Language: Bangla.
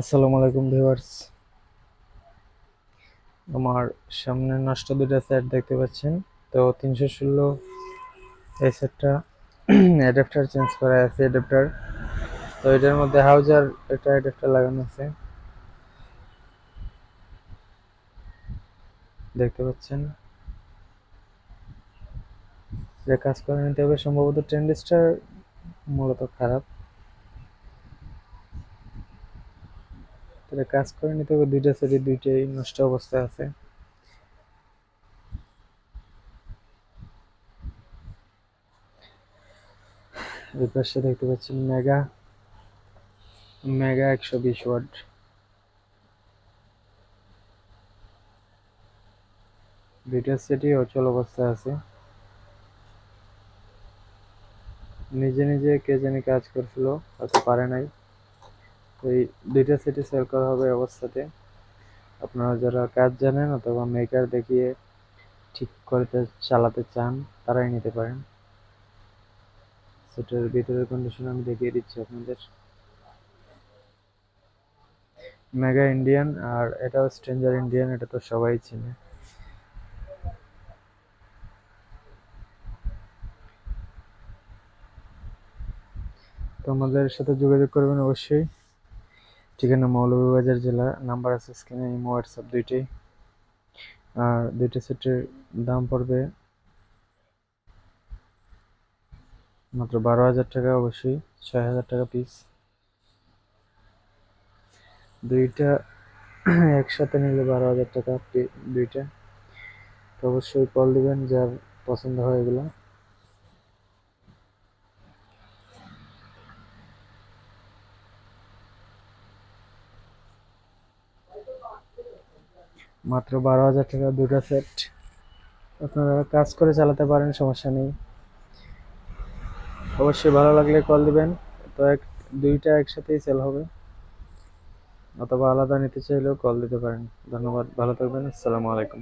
আসসালামু আলাইকুম ভিউয়ার্স। আমার সামনে নষ্ট দুটো সেট দেখতে পাচ্ছেন। তো তিনশো ষোলো এই সেটটা অ্যাডাপ্টার চেঞ্জ করা আছে অ্যাডাপ্টার তো এটার মধ্যে হাউজার একটা অ্যাডাপ্টার লাগানো আছে। দেখতে পাচ্ছেন? যে কাজ করে নিতে হবে, সম্ভবত ট্রেন্ডিস্টার মূলত খারাপ। এটা কাজ করে নিতে হবে, দুইটা সেটই দুইটাই নষ্ট অবস্থায় আছে। এই দেখতে পাচ্ছেন মেগা। মেগা একশো বিশ ওয়াট। দুইটা সেটই অচল অবস্থায় আছে। নিজে নিজে কে জানি কাজ করছিল, হয়তো পারে নাই। এই দুইটা সেটই সেল করা হবে অবস্থাতে। আপনারা যারা কাজ জানেন অথবা মেকার দেখিয়ে ঠিক করতে, চালাতে চান, তারাই নিতে পারেন। সেটার ভিতরের কন্ডিশন আমি দেখিয়ে দিচ্ছি আপনাদের। মেগা ইন্ডিয়ান আর এটাও স্ট্রেঞ্জার ইন্ডিয়ান এটা তো সবাই চিনে। তো আমাদের সাথে যোগাযোগ করবেন অবশ্যই। ঠিকানা মৌলভীবাজার জেলা নাম্বার আছে স্ক্রিনে ইমো হোয়াটসঅ্যাপ দুইটি আর দুইটা সেটের দাম পড়বে মাত্র বারো হাজার টাকা, অবশ্যই ছয় হাজার টাকা পিস দুইটা একসাথে নিলে বারো হাজার টাকা দুইটা। তো অবশ্যই কল দিবেন, যার পছন্দ হয় এগুলো। মাত্র বারো হাজার টাকা দুটো সেট আপনারা কাজ করে চালাতে পারেন, সমস্যা নেই। অবশ্যই ভালো লাগলে কল দিবেন। তো এক, দুইটা একসাথেই সেল হবে। অথবা আলাদা নিতে চাইলেও কল দিতে পারেন। ধন্যবাদ, ভালো থাকবেন। আসসালামু আলাইকুম।